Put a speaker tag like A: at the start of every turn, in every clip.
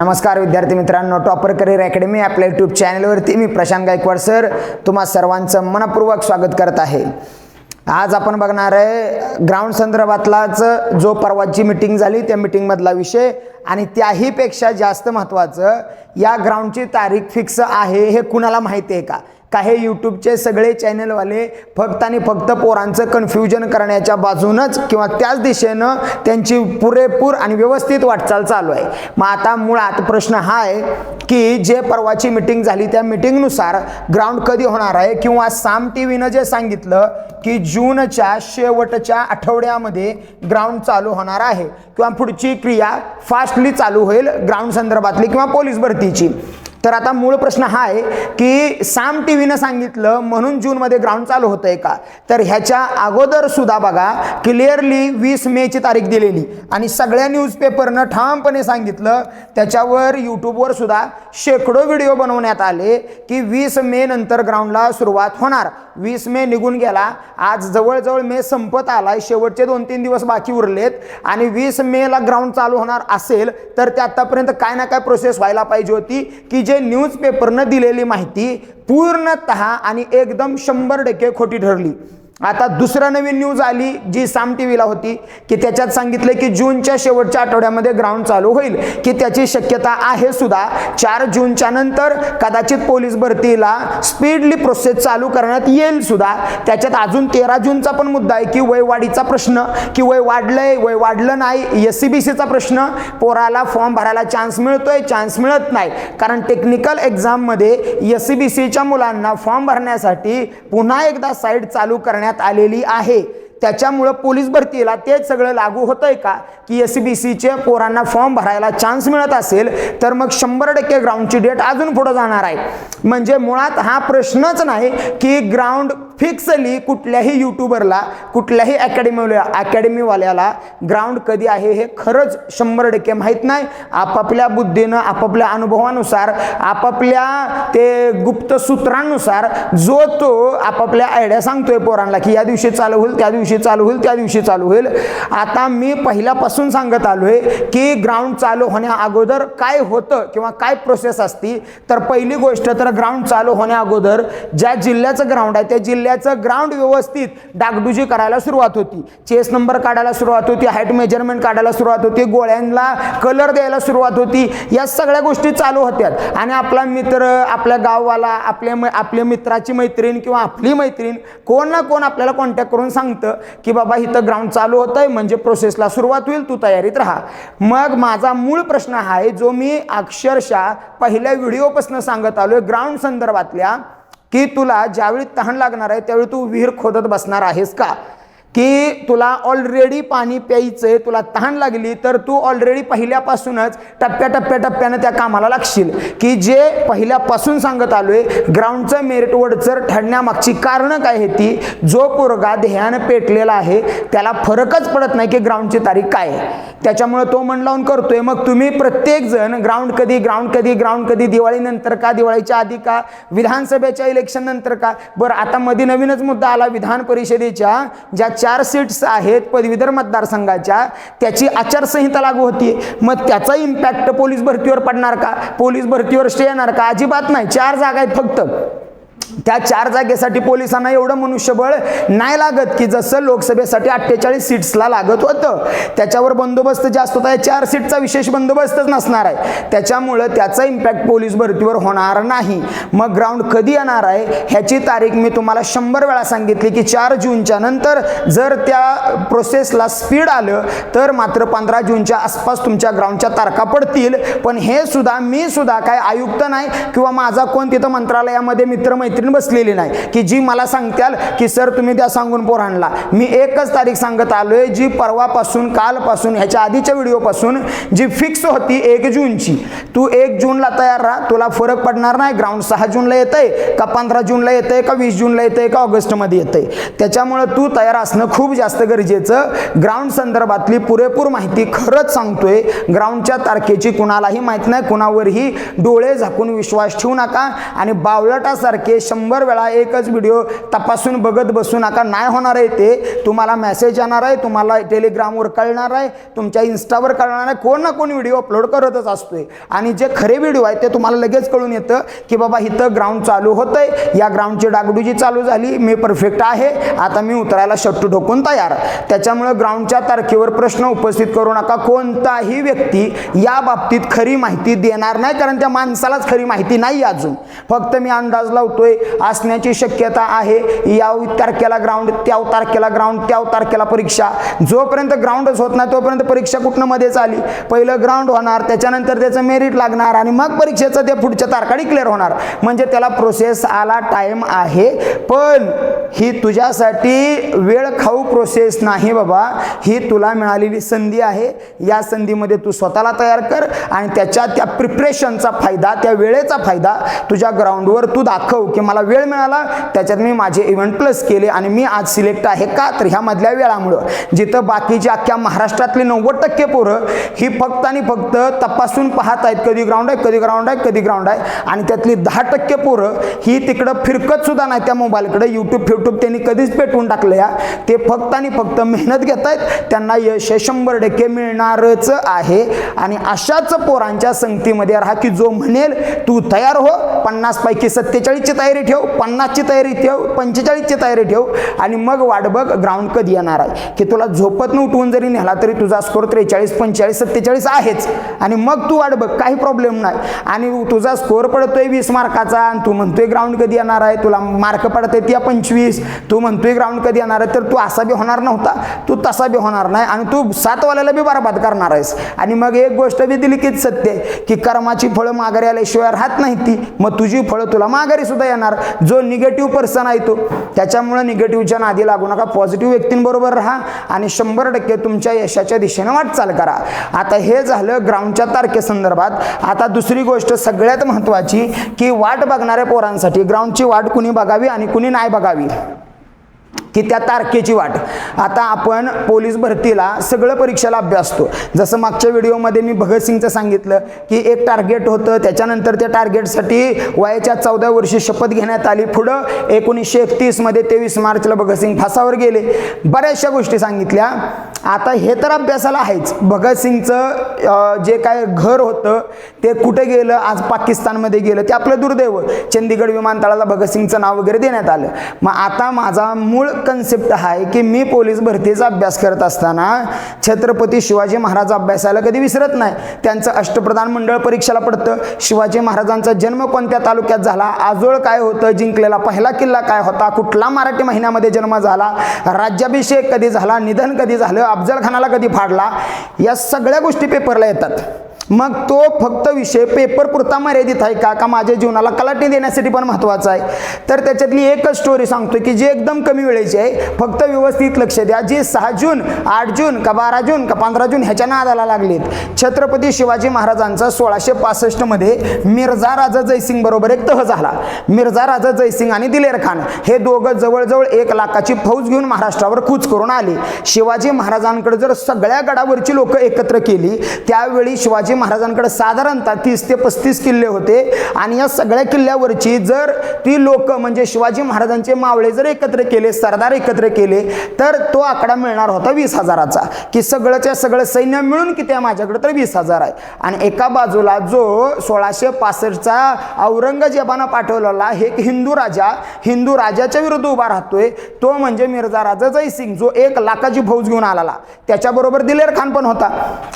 A: नमस्कार विद्यार्थी मित्रांनो टॉपर करिअर अकॅडमी आपल्या यूट्यूब चॅनलवरती मी प्रशांत गायकवाड सर तुम्हा सर्वांचं मनपूर्वक स्वागत करत आहे. आज आपण बघणार आहे ग्राउंड संदर्भातलाच जो परवाची मिटिंग झाली त्या मिटिंगमधला विषय आणि त्याहीपेक्षा जास्त महत्त्वाचं या ग्राउंडची तारीख फिक्स आहे हे कुणाला माहिती आहे का? काही यूट्यूबचे सगळे चॅनलवाले फक्त आणि फक्त पोरांचं कन्फ्युजन करण्याच्या बाजूनच किंवा त्याच दिशेनं त्यांची पुरेपूर आणि व्यवस्थित वाटचाल चालू आहे. मग आता मुळात प्रश्न हा आहे की जे परवाची मिटिंग झाली त्या मिटिंगनुसार ग्राउंड कधी होणार आहे? किंवा साम टी व्हीनं जे सांगितलं की जूनच्या शेवटच्या आठवड्यामध्ये ग्राउंड चालू होणार आहे. किंवा पुढची क्रिया फास्टली चालू होईल ग्राउंड संदर्भातली किंवा पोलीस भरतीची. तर आता मूळ प्रश्न हा आहे की साम टी व्हीनं सांगितलं म्हणून जूनमध्ये ग्राउंड चालू होतंय का? तर ह्याच्या अगोदर सुद्धा बघा क्लिअरली वीस मेची तारीख दिलेली. आणि सगळ्या न्यूजपेपरनं ठामपणे सांगितलं त्याच्यावर यूट्यूबवर सुद्धा शेकडो व्हिडिओ बनवण्यात आले की वीस मे नंतर ग्राउंडला सुरुवात होणार. वीस मे निघून गेला आज जवळजवळ मे संपत आलाय शेवटचे दोन तीन दिवस बाकी उरलेत. आणि वीस मेला ग्राउंड चालू होणार असेल तर ते आतापर्यंत काय ना काय प्रोसेस व्हायला पाहिजे होती की जे न्यूजपेपरनं दिलेली माहिती पूर्णतः आणि एकदम शंभर टक्के खोटी ठरली. आता दुसरं नवीन न्यूज आली जी साम टी व्हीला होती की त्याच्यात सांगितलं की जूनच्या शेवटच्या आठवड्यामध्ये ग्राउंड चालू होईल की त्याची शक्यता आहे सुद्धा. चार जूनच्या नंतर कदाचित पोलीस भरतीला स्पीडली प्रोसेस चालू करण्यात येईल सुद्धा. त्याच्यात अजून तेरा जूनचा पण मुद्दा आहे की वय वाढीचा प्रश्न की वय वाढलंय वय वाढलं नाही एस सी बी सीचा प्रश्न पोराला फॉर्म भरायला चान्स मिळतोय चान्स मिळत नाही. कारण टेक्निकल एक्झाममध्ये एस सी बी सीच्या मुलांना फॉर्म भरण्यासाठी पुन्हा एकदा साईट चालू करण्यात आलेली आहे. त्याच्यामुळं पोलीस भरतीला तेच सगळं लागू होतंय का? की एस बी सीचे पोरांना फॉर्म भरायला चान्स मिळत असेल तर मग शंभर टक्के ग्राउंडची डेट अजून पुढं जाणार आहे. म्हणजे मुळात हा प्रश्नच नाही की ग्राउंड फिक्सली कुठल्याही युट्यूबरला कुठल्याही अकॅडमीवाल्या अकॅडमीवाल्याला ग्राउंड कधी आहे हे खरंच शंभर टक्के माहीत नाही. आपापल्या बुद्धीनं आपापल्या अनुभवानुसार आपापल्या ते गुप्त सूत्रांनुसार जो तो आपापल्या आयडिया सांगतोय पोरांना की या दिवशी चालू होईल त्या दिवशी चालू होईल त्या दिवशी चालू होईल. आता मी पहिल्यापासून सांगत आलोय की ग्राउंड चालू होण्या अगोदर काय होतं किंवा काय प्रोसेस असती तर पहिली गोष्ट तर ग्राउंड चालू होण्या अगोदर ज्या जिल्ह्याचं ग्राउंड आहे त्या पहिल्याचं ग्राउंड व्यवस्थित डागडुजी करायला सुरुवात होती. चेस नंबर काढायला सुरुवात होती हाईट मेजरमेंट काढायला सुरुवात होती गोळ्यांना कलर द्यायला सुरुवात होती. या सगळ्या गोष्टी चालू होत्या आणि आपला मित्र आपल्या गाववाला आपल्या मै- आपल्या मित्राची मैत्रीण किंवा आपली मैत्रीण कोण ना कोण आपल्याला कॉन्टॅक्ट करून सांगतं की बाबा इथं ग्राउंड चालू होतंय म्हणजे प्रोसेसला सुरुवात होईल तू तयारीत राहा. मग माझा मूळ प्रश्न आहे जो मी अक्षरशः पहिल्या व्हिडिओपासून सांगत आलोय ग्राउंड संदर्भातल्या की तुला ज्यावेळी तहान लागणार आहे त्यावेळी तू विहीर खोदत बसणार आहेस का? की तुला ऑलरेडी पाणी प्यायचंय तुला तहान लागली तर तू ऑलरेडी पहिल्यापासूनच टप्प्या टप्प्या टप्प्यानं त्या कामाला लागशील. की जे पहिल्यापासून सांगत आलोय ग्राउंडचं मेरिट वडचर ठरण्यामागची कारणं काय आहे ती जो पोरगा ध्यान पेटलेला आहे त्याला फरकच पडत नाही की ग्राउंडची तारीख काय आहे. त्याच्यामुळे तो मन लावून करतोय मग तुम्ही प्रत्येकजण ग्राउंड कधी ग्राउंड कधी ग्राउंड कधी दिवाळीनंतर का दिवाळीच्या आधी का विधानसभेच्या इलेक्शन नंतर का? बरं आता मध्ये नवीनच मुद्दा आला विधान परिषदेच्या ज्या चार सीट्स आहेत पदवीधर मतदारसंघाच्या. त्याची आचारसंहिता लागू होती. मग त्याचा इम्पॅक्ट पोलीस भरतीवर पडणार का? पोलीस भरतीवर स्टे येणार का? अजिबात नाही. चार जागा आहेत फक्त. त्या चार जागेसाठी पोलिसांना एवढं मनुष्यबळ नाही लागत की जसं लोकसभेसाठी अठ्ठेचाळीस सीट्सला लागत होतं त्याच्यावर बंदोबस्त जास्त होता या चार सीटचा विशेष बंदोबस्तच नसणार आहे. त्याच्यामुळं त्याचा इम्पॅक्ट पोलीस भरतीवर होणार नाही. मग ग्राउंड कधी येणार आहे ह्याची तारीख मी तुम्हाला शंभर वेळा सांगितली की चार जूनच्या नंतर जर त्या प्रोसेसला स्पीड आलं तर मात्र पंधरा जूनच्या आसपास तुमच्या ग्राउंडच्या तारखा पडतील. पण हे सुद्धा मी सुद्धा काय आयुक्त नाही किंवा माझा कोण तिथं मंत्रालयामध्ये मैत्रीण बसलेली नाही. की जी मला सांगत्याल की सर तुम्ही त्या सांगून पोरांना मी एकच तारीख सांगत आलोय जी परवापासून कालपासून ह्याच्या आधीच्या व्हिडिओपासून जी फिक्स होती एक जूनची. तू एक जूनला तयार राहा तुला फरक पडणार नाही. ग्राउंड सहा जूनला येतंय का पंधरा जूनला येतंय का वीस जूनला येतंय का ऑगस्टमध्ये येतंय. त्याच्यामुळं तू तयार असणं खूप जास्त गरजेचं. ग्राउंड संदर्भातली पुरेपूर माहिती खरंच सांगतोय. ग्राउंडच्या तारखेची कुणालाही माहीत नाही कुणावरही डोळे झाकून विश्वास ठेवू नका. आणि बावळटासारखे शंभर वेळा एकच व्हिडिओ तपासून बघत बसू नका नाही होणार आहे ते. तुम्हाला मेसेज येणार आहे तुम्हाला टेलिग्रामवर कळणार आहे तुमच्या इन्स्टावर कळणार आहे. कोण ना कोण व्हिडिओ अपलोड करतच असतोय. आणि जे खरे व्हिडिओ आहेत ते तुम्हाला लगेच कळून येतं की बाबा इथं ग्राउंड चालू होतंय. या ग्राउंडची डागडुजी चालू झाली मी परफेक्ट आहे. आता मी उतरायला शट्टू ढोकून तयार. त्याच्यामुळं ग्राउंडच्या तारखेवर प्रश्न उपस्थित करू नका. कोणताही व्यक्ती या बाबतीत खरी माहिती देणार नाही कारण त्या माणसालाच खरी माहिती नाही अजून. फक्त मी अंदाज लावतोय असण्याची शक्यता आहे. या तारखेला ग्राउंड त्या तारखेला ग्राउंड त्या तारखेला परीक्षा. जोपर्यंत ग्राउंडच होत नाही तोपर्यंत परीक्षा कुठनं मध्येच आली? पहिलं ग्राउंड होणार त्याच्यानंतर त्याचं मेरिट लागणार आणि मग परीक्षेचं ते पुढच्या तारखा डिक्लेअर होणार. म्हणजे त्याला प्रोसेस आला टाईम आहे. पण ही तुझ्यासाठी वेळ खाऊ प्रोसेस नाही बाबा. ही तुला मिळालेली संधी आहे. या संधीमध्ये तू स्वतःला तयार कर आणि त्याच्या त्या प्रिपरेशनचा फायदा त्या वेळेचा फायदा तुझ्या ग्राउंडवर तू दाखव की मला वेळ मिळाला त्याच्यात मी माझे इव्हेंट प्लस केले आणि मी आज सिलेक्ट आहे का तर ह्यामधल्या वेळामुळं. जिथं बाकीची अख्ख्या महाराष्ट्रातली नव्वद टक्के पोरं ही फक्त आणि फक्त तपासून पाहत आहेत कधी ग्राउंड आहे कधी ग्राउंड आहे कधी ग्राउंड आहे. आणि त्यातली दहा टक्के पोरं ही तिकडं फिरकत सुद्धा नाही त्या मोबाईलकडे. यूट्यूब फ्युट्यूब त्यांनी कधीच पेटवून टाकलं या. ते फक्त आणि फक्त मेहनत घेत आहेत. त्यांना यश हे शंभर टक्के मिळणारच आहे. आणि अशाच पोरांच्या संगतीमध्ये राहा की जो म्हणेल तू तयार हो पन्नास पैकी सत्तेचाळीसची तयारी ठेव पन्नासची तयारी ठेव पंचेचाळीसची तयारी ठेव आणि मग वाट बघ ग्राउंड कधी येणार आहे. की तुला झोपत न उठवून जरी नेला तरी तुझा स्कोर त्रेचाळीस पंचेचाळीस सत्तेचाळीस आहेच. आणि मग तू वाट बघ काही प्रॉब्लेम नाही. आणि तुझा स्कोर पडतोय वीस मार्काचा आणि तू म्हणतोय ग्राउंड कधी येणार आहे. तुला मार्क पडत आहेत या पंचवीस. तू म्हणतोय ग्राउंड कधी येणार आहे. तर तू असा बी होणार नव्हता. तू तसा बी होणार नाही. आणि तू सातवाल्याला बी बरबाद करणार आहेस. आणि मग एक गोष्ट बी दिली कीच सत्य की कर्माची फळं माघारी आल्याशिवाय राहत नाही ती. मग तुझी फळं तुला माघारी सुद्धा येणार जो निगेटिव्ह पर्सन आहे तो. त्याच्यामुळे निगेटिव्हच्या नादी लागू नका. पॉझिटिव्ह व्यक्तींबरोबर राहा आणि शंभर टक्के तुमच्या यशाच्या दिशेने वाटचाल करा. आता हे झालं ग्राउंडच्या तारखेसंदर्भात आता दुसरी गोष्ट सगळ्यात महत्त्वाची की वाट बघणाऱ्या पोरांसाठी ग्राउंडची वाट कुणी बघावी आणि कुणी नाही बघावी? की त्या तारखेची वाट. आता आपण पोलीस भरतीला सगळं परीक्षेला अभ्यासतो जसं मागच्या व्हिडिओमध्ये मी भगतसिंगचं सांगितलं की एक टार्गेट होतं त्याच्यानंतर त्या टार्गेटसाठी वयाच्या चौदा वर्षी शपथ घेण्यात आली. पुढं एकोणीसशे एकतीसमध्ये तेवीस मार्चला भगतसिंग फासावर गेले. बऱ्याचशा गोष्टी सांगितल्या. आता हे तर अभ्यासाला आहेच. भगतसिंगचं जे काय घर होतं ते कुठे गेलं आज पाकिस्तानमध्ये गेलं ते आपलं दुर्दैव. चंदीगड विमानतळाला भगतसिंगचं नाव वगैरे देण्यात आलं. मग आता माझा मूळ कन्सेप्ट आहे की मी पोलीस भरतीचा अभ्यास करत असताना छत्रपती शिवाजी महाराज अभ्यासाला कधी विसरत नाही. त्यांचं अष्टप्रधान मंडळ परीक्षेला पडतं. शिवाजी महाराजांचा जन्म कोणत्या तालुक्यात झाला? आजोळ काय होतं? जिंकलेला पहिला किल्ला काय होता? कुठला मराठी महिन्यामध्ये जन्म झाला? राज्याभिषेक कधी झाला? निधन कधी झालं? अफजल खानाला कधी फाडला? या सगळ्या गोष्टी पेपरला येतात. मग तो फक्त विषय पेपर पुरता मर्यादित आहे का? का माझ्या जीवनाला कलाटणी देण्यासाठी पण महत्त्वाचा आहे? तर त्याच्यातली एकच स्टोरी सांगतो की जी एकदम कमी वेळेची आहे. फक्त व्यवस्थित लक्ष द्या. जे सहा जून आठ जून का बारा जून का पंधरा जून ह्याच्या नादाला लागलेत. छत्रपती शिवाजी महाराजांचा सोळाशे पासष्टमध्ये मिर्झा राजा जयसिंग बरोबर एक तह झाला. मिर्झा राजा जयसिंग आणि दिलेर खान हे दोघं जवळजवळ एक लाखाची फौज घेऊन महाराष्ट्रावर कूच करून आले. शिवाजी महाराजांकडे जर सगळ्या गडावरची लोक एकत्र केली त्यावेळी शिवाजी महाराजांकडे साधारणतः तीस ते पस्तीस किल्ले होते. आणि या सगळ्या किल्ल्यावरची जर ती लोक म्हणजे शिवाजी महाराजांचे मावळे जर एकत्र केले सरदार एकत्र केले तर तो आकडा मिळणार होता वीस हजाराचा. की सगळंच्या सगळं सैन्य मिळून किती आहे माझ्याकडे तर वीस हजार आहे. आणि एका बाजूला जो सोळाशे पासष्टचा औरंगजेबानं पाठवलेला एक हिंदू राजा हिंदू राजाच्या विरुद्ध उभा राहतोय तो म्हणजे मिर्झा राजा जयसिंग जो एक लाखाची फौज घेऊन आलेला. त्याच्याबरोबर दिलेर खान पण होता.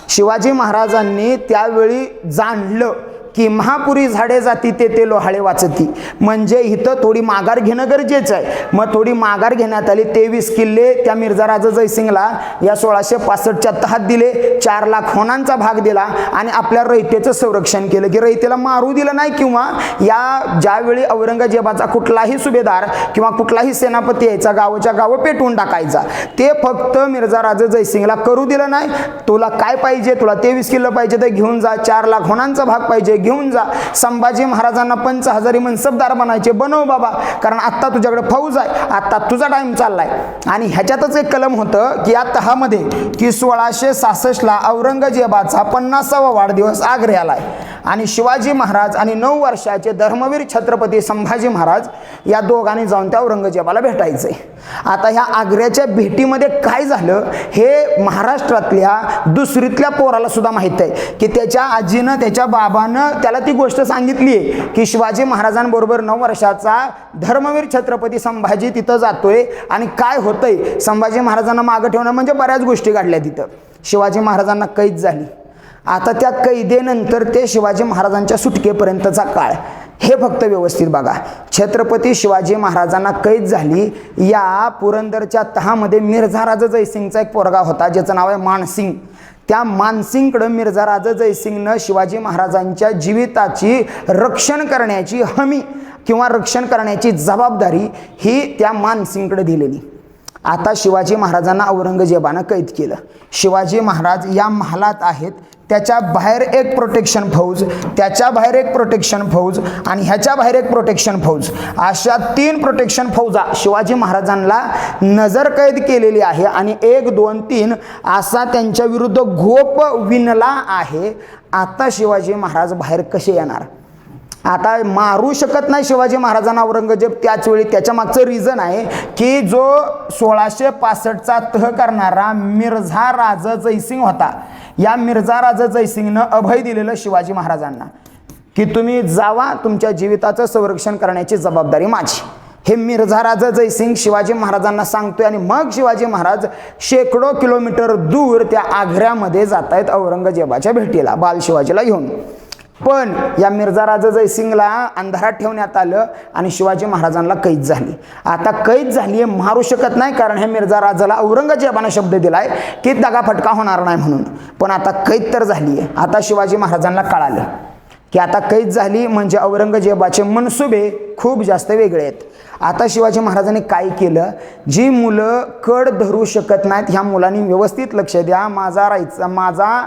A: शिवाजी महाराजांनी त्यावेळी जाणलं की महापुरी झाडे जाती ते ते लोहाळे वाचती. म्हणजे इथं थोडी माघार घेणं गरजेचं आहे. मग थोडी माघार घेण्यात आली तेवीस किल्ले त्या मिर्झा राजा जयसिंगला या सोळाशे पासष्टच्या तहात दिले चार लाख होणांचा भाग दिला आणि आपल्या रयतेचं संरक्षण केलं. की रयतेला मारू दिलं नाही किंवा या ज्यावेळी औरंगजेबाचा कुठलाही सुभेदार किंवा कुठलाही सेनापती यायचा गावाच्या गावं पेटवून टाकायचा ते फक्त मिर्झा राजा जयसिंगला करू दिलं नाही. तुला काय पाहिजे? तुला तेवीस किल्लं पाहिजे तर घेऊन जा. चार लाख होणांचा भाग पाहिजे घेऊन जा. संभाजी महाराजांना पंच हजारी मनसबदार बनायचे. बनव बाबा. कारण आत्ता तुझ्याकडे फौज आहे. आत्ता तुझा टाईम चाललाय. आणि ह्याच्यातच एक कलम होतं की या तहामध्ये की सोळाशे सहासष्टला औरंगजेबाचा पन्नासावा वाढदिवस आग्र्याला आहे आणि शिवाजी महाराज आणि नऊ वर्षाचे धर्मवीर छत्रपती संभाजी महाराज या दोघांनी जाऊन त्या औरंगजेबाला भेटायचे. आता ह्या आग्र्याच्या भेटीमध्ये काय झालं हे महाराष्ट्रातल्या दुसरीतल्या पोराला सुद्धा माहीत आहे. की त्याच्या आजीनं त्याच्या बाबानं त्याला ती गोष्ट सांगितली आहे की शिवाजी महाराजांबरोबर नऊ वर्षाचा धर्मवीर छत्रपती संभाजी तिथं जातोय आणि काय होतंय? संभाजी महाराजांना मागं ठेवणं म्हणजे बऱ्याच गोष्टी घडल्या तिथं. शिवाजी महाराजांना कैद झाली. आता त्या कैदेनंतर ते शिवाजी महाराजांच्या सुटकेपर्यंतचा काळ. हे फक्त व्यवस्थित बघा. छत्रपती शिवाजी महाराजांना कैद झाली. या पुरंदरच्या तहामध्ये मिर्झा राजा जयसिंगचा एक पोरगा होता ज्याचं नाव आहे मानसिंग. त्या मानसिंगकडं मिर्झा राजा जयसिंगनं शिवाजी महाराजांच्या जीविताची रक्षण करण्याची हमी किंवा रक्षण करण्याची जबाबदारी ही त्या मानसिंगकडे दिलेली. आता शिवाजी महाराजांना औरंगजेबानं कैद केलं. शिवाजी महाराज या महालात आहेत. त्याच्या बाहेर एक प्रोटेक्शन फौज त्याच्या बाहेर एक प्रोटेक्शन फौज आणि ह्याच्या बाहेर एक प्रोटेक्शन फौज. अशा तीन प्रोटेक्शन फौजा शिवाजी महाराजांना नजर कैद केलेली आहे आणि एक दोन तीन असा त्यांच्या विरुद्ध घोप विणला आहे. आता शिवाजी महाराज बाहेर कसे येणार? आता मारू शकत नाही शिवाजी महाराजांना औरंगजेब त्याच वेळी. त्याच्या मागचं रिझन आहे की जो सोळाशे पासष्टचा तह करणारा मिर्झा राजा जयसिंग होता. या मिर्झा राजा जयसिंगनं अभय दिलेलं शिवाजी महाराजांना. की तुम्ही जावा तुमच्या जीविताचं संरक्षण करण्याची जबाबदारी माझी. हे मिर्झा राजा जयसिंग शिवाजी महाराजांना सांगतोय आणि मग शिवाजी महाराज शेकडो किलोमीटर दूर त्या आग्र्यामध्ये जात आहेत औरंगजेबाच्या भेटीला बाल शिवाजीला घेऊन. पण या मिर्झा राजा जयसिंगला अंधारात ठेवण्यात आलं आणि शिवाजी महाराजांना कैद झाली. आता कैद झाली आहे मारू शकत नाही कारण हे मिर्झा राजाला औरंगजेबानं शब्द दिलाय की दगाफटका होणार नाही म्हणून. पण आता कैद तर झाली आहे आता शिवाजी महाराजांना कळालं की आता कैद झाली म्हणजे औरंगजेबाचे मनसुबे खूप जास्त वेगळे आहेत. आता शिवाजी महाराजांनी काय केलं? जी मुलं कड धरू शकत नाहीत ह्या मुलांनी व्यवस्थित लक्ष द्या. माझा राहायचा माझा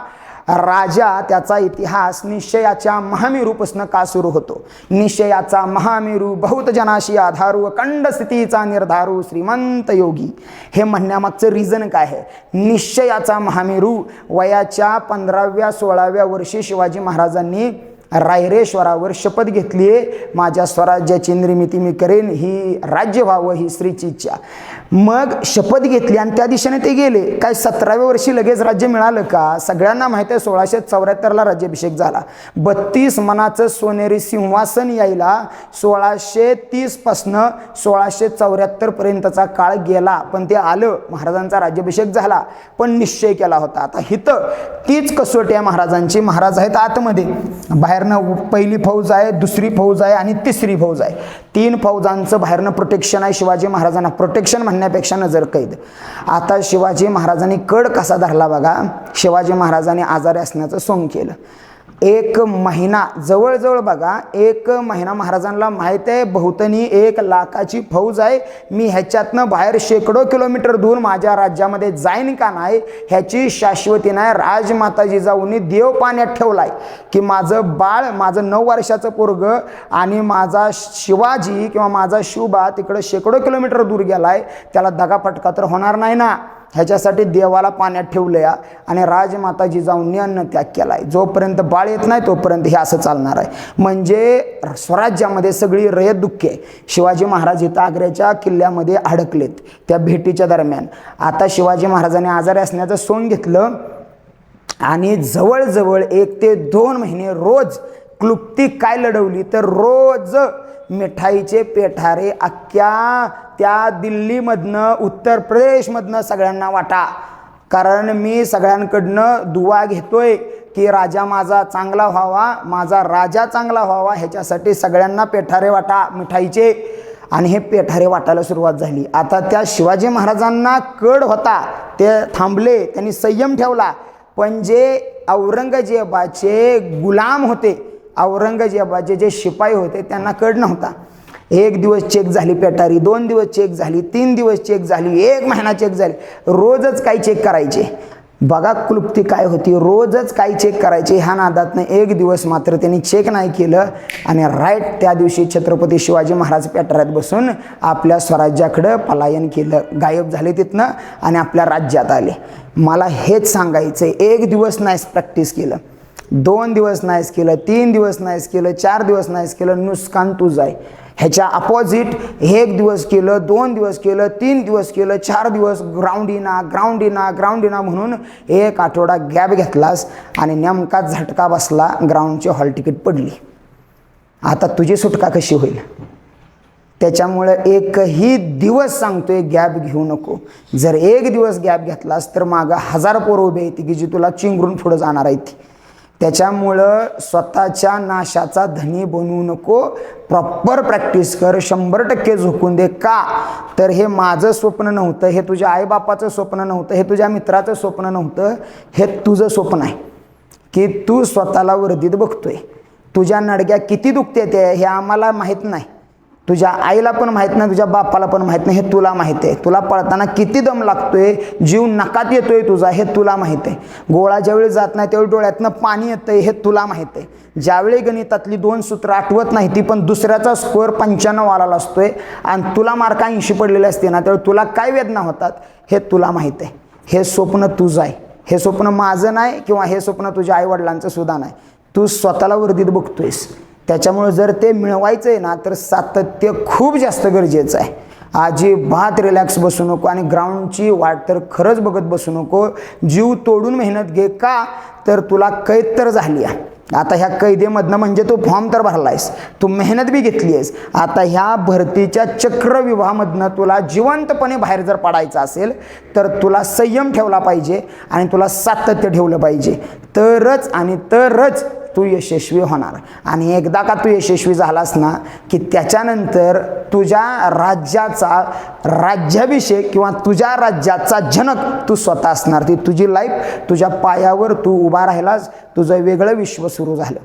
A: राजा त्याचा इतिहास निश्चयाच्या महामेरूपासनं का सुरू होतो? निश्चयाचा महामेरू बहुत जनाशी आधारू अखंड स्थितीचा निर्धारू श्रीमंत योगी. हे म्हणण्यामागचं रिझन काय आहे? निश्चयाचा महामेरू वयाच्या पंधराव्या सोळाव्या वर्षी शिवाजी महाराजांनी रायरेश्वरावर शपथ घेतली आहे माझ्या स्वराज्याची निर्मिती मी करेन ही राज्य व्हावं ही स्त्रीची इच्छा. मग शपथ घेतली आणि त्या दिशेने ते गेले. काय सतराव्या वर्षी लगेच राज्य मिळालं का? सगळ्यांना माहिती आहे सोळाशे चौऱ्याहत्तरला राज्याभिषेक झाला. बत्तीस मनाचं सोनेरी सिंहासन यायला सोळाशे तीसपासनं सोळाशे चौऱ्याहत्तरपर्यंतचा काळ गेला. पण ते आलं महाराजांचा राज्याभिषेक झाला पण निश्चय केला होता. आता हिथं तीच कसोटी आहे महाराजांची महाराज आहेत आतमध्ये. बाहेर बाहेरनं पहिली फौज आहे दुसरी फौज आहे आणि तिसरी फौज आहे. तीन फौजांचं बाहेरनं प्रोटेक्शन आहे शिवाजी महाराजांना प्रोटेक्शन म्हणण्यापेक्षा नजर कैद आता शिवाजी महाराजांनी कड कसा धरला बघा? शिवाजी महाराजांनी आजारी असण्याचं सोंग केलं. एक महिना जवळजवळ बघा एक महिना महाराजांना माहीत आहे बहुतनी एक लाखाची फौज आहे. मी ह्याच्यातनं बाहेर शेकडो किलोमीटर दूर माझ्या राज्यामध्ये जाईन का नाही ह्याची शाश्वती नाही. राजमाता जिजाऊनी देव पाण्यात ठेवलाय की माझं बाळ माझं नऊ वर्षाचं पोरग आणि माझा शिवाजी किंवा माझा शिवबा तिकडं शेकडो किलोमीटर दूर गेलाय त्याला दगाफटका तर होणार नाही ना. ह्याच्यासाठी देवाला पाण्यात ठेवलं या आणि राजमाताजी जाऊन अन्न त्याग केलाय. जोपर्यंत बाळ येत नाही तोपर्यंत हे असं चालणार आहे. म्हणजे स्वराज्यामध्ये सगळी रयत दुःखी आहे शिवाजी महाराज इथं आग्र्याच्या किल्ल्यामध्ये अडकलेत त्या भेटीच्या दरम्यान. आता शिवाजी महाराजांनी आजारी असण्याचं सोन घेतलं आणि जवळजवळ एक ते दोन महिने रोज क्लुप्ती काय लढवली तर रोज मिठाईचे पेठारे अख्ख्या त्या दिल्लीमधनं उत्तर प्रदेशमधनं सगळ्यांना वाटा. कारण मी सगळ्यांकडनं दुवा घेतोय की राजा माझा चांगला व्हावा माझा राजा चांगला व्हावा ह्याच्यासाठी सगळ्यांना पेठारे वाटा मिठाईचे. आणि हे पेठारे वाटायला सुरुवात झाली. आता त्या शिवाजी महाराजांना कड होता. ते थांबले त्यांनी संयम ठेवला. पण जे औरंगजेबाचे गुलाम होते औरंगजेबाचे जे शिपाई होते त्यांना कड नव्हता. एक दिवस चेक झाली पेटारी दोन दिवस चेक झाली तीन दिवस चेक झाली एक महिना चेक झाली. रोजच काही चेक करायचे. बघा क्लुप्ती काय होती. रोजच काही चेक करायचे. ह्या नादातनं एक दिवस मात्र त्यांनी चेक नाही केलं. आणि राईट त्या दिवशी छत्रपती शिवाजी महाराज पेटऱ्यात बसून आपल्या स्वराज्याकडं पलायन केलं. गायब झाले तिथनं आणि आपल्या राज्यात आले. मला हेच सांगायचं एक दिवस नाही प्रॅक्टिस केलं. दोन दिवस नाहीस केलं तीन दिवस नाहीस केलं चार दिवस नाहीस केलं नुसकान तुझं आहे ह्याच्या अपोजिट एक दिवस केलं दोन दिवस केलं तीन दिवस केलं चार दिवस ग्राउंड इना ग्राउंड इना ग्राउंड इना म्हणून एक आठवडा गॅप घेतलास आणि नेमका झटका बसला ग्राउंडची हॉल तिकीट पडली. आता तुझी सुटका कशी होईल? त्याच्यामुळं एकही दिवस सांगतोय गॅप घेऊ नको. जर एक दिवस गॅप घेतलास तर मागं हजार पोरं उभे येते की जी तुला चिंगरून पुढं जाणार आहे ती त्याच्यामुळं स्वतःच्या नाशाचा धनी बनवू नको. प्रॉपर प्रॅक्टिस कर. शंभर टक्के झोकून दे. का? तर हे माझं स्वप्न नव्हतं. हे तुझ्या आईबापाचं स्वप्न नव्हतं. हे तुझ्या मित्राचं स्वप्न नव्हतं. हे तुझं स्वप्न आहे. की तू स्वतःला वर्दीत बघतोय. तुझ्या नडग्या किती दुखते ते हे आम्हाला माहीत नाही. तुझ्या आईला पण माहीत नाही तुझ्या बापाला पण माहीत नाही हे तुला माहीत आहे. तुला पळताना किती दम लागतोय जीव नकात येतोय तुझा हे तुला माहीत आहे. गोळा ज्यावेळी जात नाही त्यावेळी डोळ्यातनं पाणी येतंय हे तुला माहीत आहे. ज्यावेळी गणितातली दोन सूत्र आठवत नाही ती पण दुसऱ्याचा स्कोअर पंच्याण्णव आलेला असतोय. आणि तुला मार्क ऐंशी पडलेले असते ना त्यावेळी तुला काय वेदना होतात हे तुला माहीत आहे. हे स्वप्न तुझं आहे. हे स्वप्न माझं नाही किंवा हे स्वप्न तुझ्या आईवडिलांचं सुद्धा नाही. तू स्वतःला वर्दीत बघतोयस. त्याच्यामुळं जर ते मिळवायचं आहे ना तर सातत्य खूप जास्त गरजेचं आहे. अजिबात रिलॅक्स बसू नको आणि ग्राउंडची वाट तर खरंच बघत बसू नको. जीव तोडून मेहनत घे का? तर तुला कैद तर झाली आहे. आता ह्या कैदेमधनं म्हणजे तू फॉर्म तर भरला आहेस तू मेहनत बी घेतली आहेस आता ह्या भरतीच्या चक्रविवाहामधनं तुला जिवंतपणे बाहेर जर पडायचं असेल तर तुला संयम ठेवला पाहिजे आणि तुला सातत्य ठेवलं पाहिजे. तरच आणि तरच तू यशस्वी होणार. आणि एकदा का तू यशस्वी झालास ना की त्याच्यानंतर तुझ्या राज्याचा राज्याभिषेक किंवा तुझ्या राज्याचा जनक तू स्वतः असणार. ती तुझी लाईफ तुझ्या पायावर तू उभा राहिलास तुझं वेगळं विश्व सुरू झालं.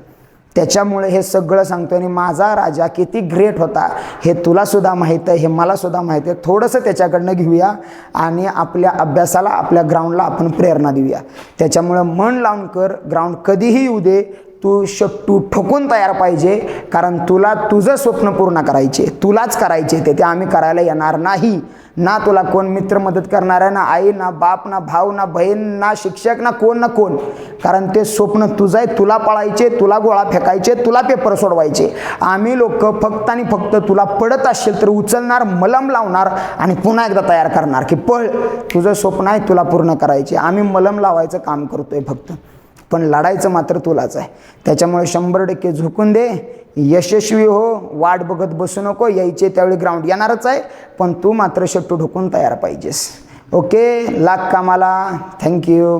A: त्याच्यामुळे हे सगळं सांगतो आणि माझा राजा किती ग्रेट होता हे तुलासुद्धा माहीत आहे हे मला सुद्धा माहीत आहे. थोडंसं त्याच्याकडनं घेऊया आणि आपल्या अभ्यासाला आपल्या ग्राउंडला आपण प्रेरणा देऊया. त्याच्यामुळं मन लावून कर ग्राउंड कधीही येऊ दे तू शट्टू ठोकून तयार पाहिजे कारण तुला तुझं स्वप्न पूर्ण करायचे तुलाच करायचे ते ते आम्ही करायला येणार नाही. ना तुला कोण मित्र मदत करणार आहे ना आई ना बाप ना भाऊ ना बहीण ना शिक्षक ना कोण ना कोण. कारण ते स्वप्न तुझं आहे तुला पळायचे तुला गोळा फेकायचे तुला पेपर सोडवायचे. आम्ही लोक फक्त आणि फक्त तुला पडत असेल तर उचलणार मलम लावणार आणि पुन्हा एकदा तयार करणार की पळ तुझं स्वप्न आहे तुला पूर्ण करायचे. आम्ही मलम लावायचं काम करतोय फक्त. पण लढायचं मात्र तुलाच आहे. त्याच्यामुळे शंभर टक्के झुकून दे. यशस्वी हो. वाट बघत बसू नको. यायचे त्यावेळी ग्राउंड येणारच आहे. पण तू मात्र शेट्टू ढोकून तयार पाहिजेस. ओके लाग कामाला. थँक्यू